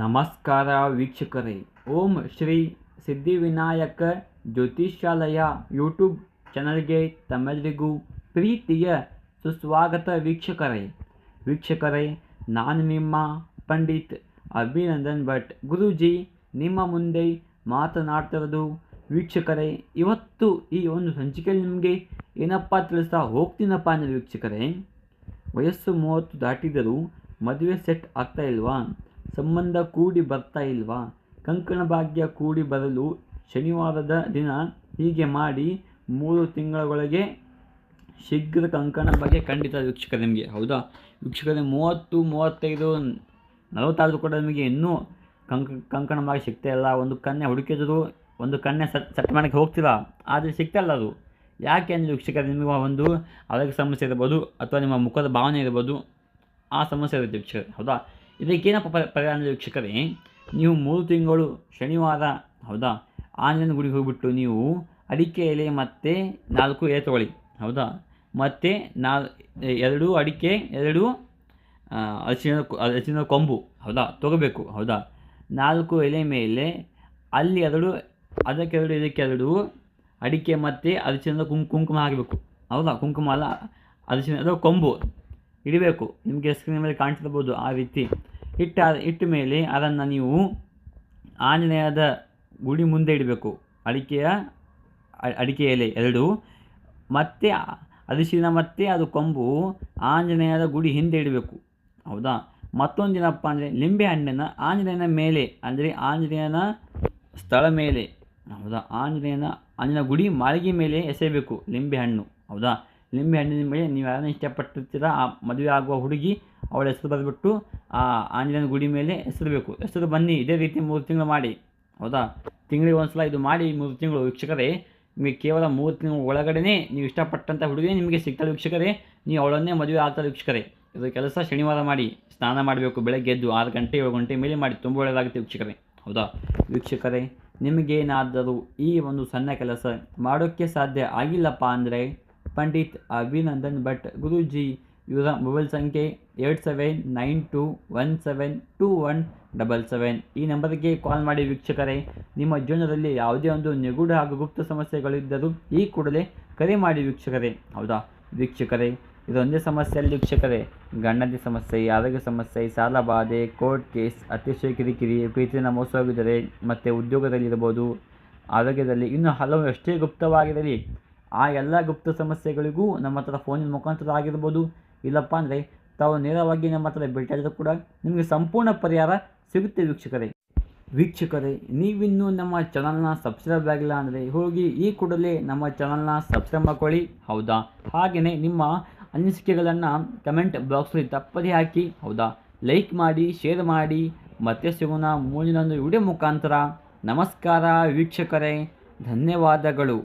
ನಮಸ್ಕಾರ ವೀಕ್ಷಕರೇ. ಓಂ ಶ್ರೀ ಸಿದ್ಧಿವಿನಾಯಕ ಜ್ಯೋತಿಷ್ಯಾಲಯ ಯೂಟ್ಯೂಬ್ ಚಾನಲ್ಗೆ ತಮ್ಮೆಲ್ಲರಿಗೂ ಪ್ರೀತಿಯ ಸುಸ್ವಾಗತ ವೀಕ್ಷಕರೇ. ವೀಕ್ಷಕರೇ, ನಾನು ನಿಮ್ಮ ಪಂಡಿತ್ ಅಭಿನಂದನ್ ಭಟ್. ಗುರೂಜಿ, ನಿಮ್ಮ ಮುಂದೆ ಮಾತನಾಡ್ತಿರೋದು ವೀಕ್ಷಕರೇ, ಇವತ್ತು ಈ ಒಂದು ಸಂಚಿಕೆಯಲ್ಲಿ ನಿಮಗೆ ಏನಪ್ಪ ತಿಳಿಸ್ತಾ ಹೋಗ್ತೀನಪ್ಪ ಅಂದರೆ ವೀಕ್ಷಕರೇ, ವಯಸ್ಸು ಮೂವತ್ತು ದಾಟಿದರೂ ಮದುವೆ ಸೆಟ್ ಆಗ್ತಾ ಇಲ್ವಾ? ಸಂಬಂಧ ಕೂಡಿ ಬರ್ತಾ ಇಲ್ವಾ? ಕಂಕಣ ಭಾಗ್ಯ ಕೂಡಿ ಬರಲು ಶನಿವಾರದ ದಿನ ಹೀಗೆ ಮಾಡಿ ಮೂರು ತಿಂಗಳೊಳಗೆ ಶೀಘ್ರ ಕಂಕಣ ಬಗ್ಗೆ ಖಂಡಿತ ವೀಕ್ಷಕ ನಿಮಗೆ, ಹೌದಾ? ವೀಕ್ಷಕರೇ, ಮೂವತ್ತು, ಮೂವತ್ತೈದು ನಲವತ್ತಾದರೂ ಕೂಡ ನಿಮಗೆ ಇನ್ನೂ ಕಂಕ, ಕಂಕಣ ಭಾಗ್ಯ ಸಿಗ್ತಾ ಇಲ್ಲ. ಒಂದು ಕನ್ಯೆ ಹುಡುಕಿದ್ರು, ಒಂದು ಕನ್ಯೆ ಸಟ್ ಸೆಟ್ ಮಾಡೋಕ್ಕೆ ಹೋಗ್ತೀರಾ ಆದರೆ ಸಿಗ್ತಾ ಇಲ್ಲ ಅದು. ಯಾಕೆ ಅಂದರೆ ವೀಕ್ಷಕರು, ನಿಮಗೆ ಒಂದು ಆರೋಗ್ಯ ಸಮಸ್ಯೆ ಇರ್ಬೋದು, ಅಥವಾ ನಿಮ್ಮ ಮುಖದ ಭಾವನೆ ಇರ್ಬೋದು, ಆ ಸಮಸ್ಯೆ ಇರುತ್ತೆ ವೀಕ್ಷಕರು, ಹೌದಾ? ಇದಕ್ಕೇನಪ್ಪ ಪ ಪರಿಹಾರ ವೀಕ್ಷಕರೇ ನೀವು ಮೂರು ತಿಂಗಳು ಶನಿವಾರ, ಹೌದಾ? ಆಂಜನ ಗುಡಿಗೆ ಹೋಗಿಬಿಟ್ಟು ನೀವು ಅಡಿಕೆ ಎಲೆ ಮತ್ತು ನಾಲ್ಕು ಎಲೆ ತೊಗೊಳ್ಳಿ, ಹೌದಾ? ಮತ್ತು ನಾಲ್, ಎರಡು ಅಡಿಕೆ, ಎರಡು ಅರಿಶಿನ ಅರಿಶಿನ ಕೊಂಬು, ಹೌದಾ? ತೊಗೋಬೇಕು, ಹೌದಾ? ನಾಲ್ಕು ಎಲೆ ಮೇಲೆ ಅಲ್ಲಿ ಎರಡು ಅದಕ್ಕೆರಡು ಇದಕ್ಕೆರಡು ಅಡಿಕೆ ಮತ್ತು ಅರಿಶಿನ ಕುಂಕು ಕುಂಕುಮ ಹಾಕಬೇಕು, ಹೌದಾ? ಕುಂಕುಮ ಅಲ್ಲ ಅದು ಕೊಂಬು. ಇಡಬೇಕು. ನಿಮಗೆ ಸ್ಕ್ರೀನ್ ಮೇಲೆ ಕಾಣ್ತಿರ್ಬೋದು ಆ ರೀತಿ. ಇಟ್ಟ ಇಟ್ಟ ಮೇಲೆ ಅದನ್ನು ನೀವು ಆಂಜನೇಯದ ಗುಡಿ ಮುಂದೆ ಇಡಬೇಕು. ಅಡಿಕೆಯ ಅಡಿಕೆ ಎಲೆ ಎರಡು. ಮತ್ತು ಅರಿಶಿನ ಮತ್ತೆ ಅದು ಕೊಂಬು ಆಂಜನೇಯದ ಗುಡಿ ಹಿಂದೆ ಇಡಬೇಕು. ಹೌದಾ? ಮತ್ತೊಂದು ದಿನಪ್ಪ ಅಂದರೆ ಲಿಂಬೆ ಹಣ್ಣನ್ನು ಆಂಜನೇಯನ ಮೇಲೆ, ಅಂದರೆ ಆಂಜನೇಯನ ಸ್ಥಳ ಮೇಲೆ, ಹೌದಾ? ಆಂಜನೇಯನ ಆಂಜನ ಗುಡಿ ಮಾಳಿಗೆ ಮೇಲೆ ಎಸೆಯಬೇಕು ಲಿಂಬೆ ಹಣ್ಣು, ಹೌದಾ? ಲಿಂಬೆ ಹಣ್ಣಿನ ಮೇಲೆ ನೀವು ಯಾರನ್ನ ಇಷ್ಟಪಟ್ಟಿರ್ತೀರ, ಆ ಮದುವೆ ಆಗುವ ಹುಡುಗಿ ಅವಳ ಹೆಸರು ಬರೆದ್ಬಿಟ್ಟು ಆ ಆಂಜನೇಯನ ಗುಡಿ ಮೇಲೆ ಹೆಸರಬೇಕು ಹೆಸರು ಬನ್ನಿ, ಇದೇ ರೀತಿ ಮೂರು ತಿಂಗಳು ಮಾಡಿ. ಹೌದಾ? ತಿಂಗಳಿಗೆ ಒಂದು ಸಲ ಇದು ಮಾಡಿ, ಮೂರು ತಿಂಗಳು. ವೀಕ್ಷಕರೇ, ನಿಮಗೆ ಕೇವಲ ಮೂರು ತಿಂಗಳ ಒಳಗಡೆನೇ ನೀವು ಇಷ್ಟಪಟ್ಟಂಥ ಹುಡುಗಿ ನಿಮಗೆ ಸಿಗ್ತಾಳೆ ವೀಕ್ಷಕರೇ. ನೀವು ಅವಳನ್ನೇ ಮದುವೆ ಆಗ್ತಾರೆ ವೀಕ್ಷಕರೇ. ಇದು ಕೆಲಸ ಶನಿವಾರ ಮಾಡಿ, ಸ್ನಾನ ಮಾಡಬೇಕು. ಬೆಳಗ್ಗೆ ಎದ್ದು ಆರು ಗಂಟೆ, ಏಳು ಗಂಟೆ ಮೇಲೆ ಮಾಡಿ, ತುಂಬ ಒಳ್ಳೆಯದಾಗುತ್ತೆ ವೀಕ್ಷಕರೇ. ಹೌದಾ? ವೀಕ್ಷಕರೇ ನಿಮಗೇನಾದರೂ ಈ ಒಂದು ಸಣ್ಣ ಕೆಲಸ ಮಾಡೋಕ್ಕೆ ಸಾಧ್ಯ ಆಗಿಲ್ಲಪ್ಪ ಅಂದರೆ, ಪಂಡಿತ್ ಅಭಿನಂದನ್ ಭಟ್, ಗುರೂಜಿ ಇವರ ಮೊಬೈಲ್ ಸಂಖ್ಯೆ eight seven nine two one seven two one double seven. ಈ ನಂಬರ್ಗೆ ಕಾಲ್ ಮಾಡಿ ವೀಕ್ಷಕರೇ, ನಿಮ್ಮ ಜೀವನದಲ್ಲಿ ಯಾವುದೇ ಒಂದು ನಿಗೂಢ ಹಾಗೂ ಗುಪ್ತ ಸಮಸ್ಯೆಗಳಿದ್ದರೂ ಈ ಕೂಡಲೇ ಕರೆ ಮಾಡಿ ವೀಕ್ಷಕರೇ. ಹೌದಾ? ವೀಕ್ಷಕರೇ, ಇದೊಂದೇ ಸಮಸ್ಯೆಯಲ್ಲಿ ವೀಕ್ಷಕರೇ. ಗಂಡನ ಸಮಸ್ಯೆ ಆರೋಗ್ಯ ಸಮಸ್ಯೆ ಸಾಲ ಬಾಧೆ ಕೋರ್ಟ್ ಕೇಸ್ ಅತಿಶಯ ಕಿರಿಕಿರಿ ಪ್ರೀತಿಯನ್ನು ಮೋಸವಾಗಿದ್ದರೆ ಮತ್ತು ಉದ್ಯೋಗದಲ್ಲಿರ್ಬೋದು ಆರೋಗ್ಯದಲ್ಲಿ ಇನ್ನೂ ಹಲವು ಎಷ್ಟೇ ಗುಪ್ತವಾಗಿರಲಿ, ಆ ಎಲ್ಲ ಗುಪ್ತ ಸಮಸ್ಯೆಗಳಿಗೂ ನಮ್ಮ ಹತ್ರ ಫೋನಿನ ಮುಖಾಂತರ ಆಗಿರ್ಬೋದು ಇಲ್ಲಪ್ಪ ಅಂದರೆ ತಾವು ನೇರವಾಗಿ ನಮ್ಮ ಹತ್ರ ಭೇಟಿಯಾದರೂ ಕೂಡ ನಿಮಗೆ ಸಂಪೂರ್ಣ ಪರಿಹಾರ ಸಿಗುತ್ತೆ ವೀಕ್ಷಕರೇ. ವೀಕ್ಷಕರೇ, ನೀವಿನ್ನೂ ನಮ್ಮ ಚಾನಲ್ನ ಸಬ್ಸ್ಕ್ರೈಬ್ ಆಗಿಲ್ಲ ಅಂದರೆ ಹೋಗಿ ಈ ಕೂಡಲೇ ನಮ್ಮ ಚಾನಲ್ನ ಸಬ್ಸ್ಕ್ರೈಬ್ ಮಾಡ್ಕೊಳ್ಳಿ. ಹೌದಾ? ಹಾಗೆಯೇ ನಿಮ್ಮ ಅನಿಸಿಕೆಗಳನ್ನು ಕಮೆಂಟ್ ಬಾಕ್ಸಲ್ಲಿ ತಪ್ಪದೇ ಹಾಕಿ. ಹೌದಾ? ಲೈಕ್ ಮಾಡಿ ಶೇರ್ ಮಾಡಿ. ಮತ್ತೆ ಸಿಗೋಣ ಮುಂದಿನೊಂದು ವಿಡಿಯೋ ಮುಖಾಂತರ. ನಮಸ್ಕಾರ ವೀಕ್ಷಕರೇ. ಧನ್ಯವಾದಗಳು.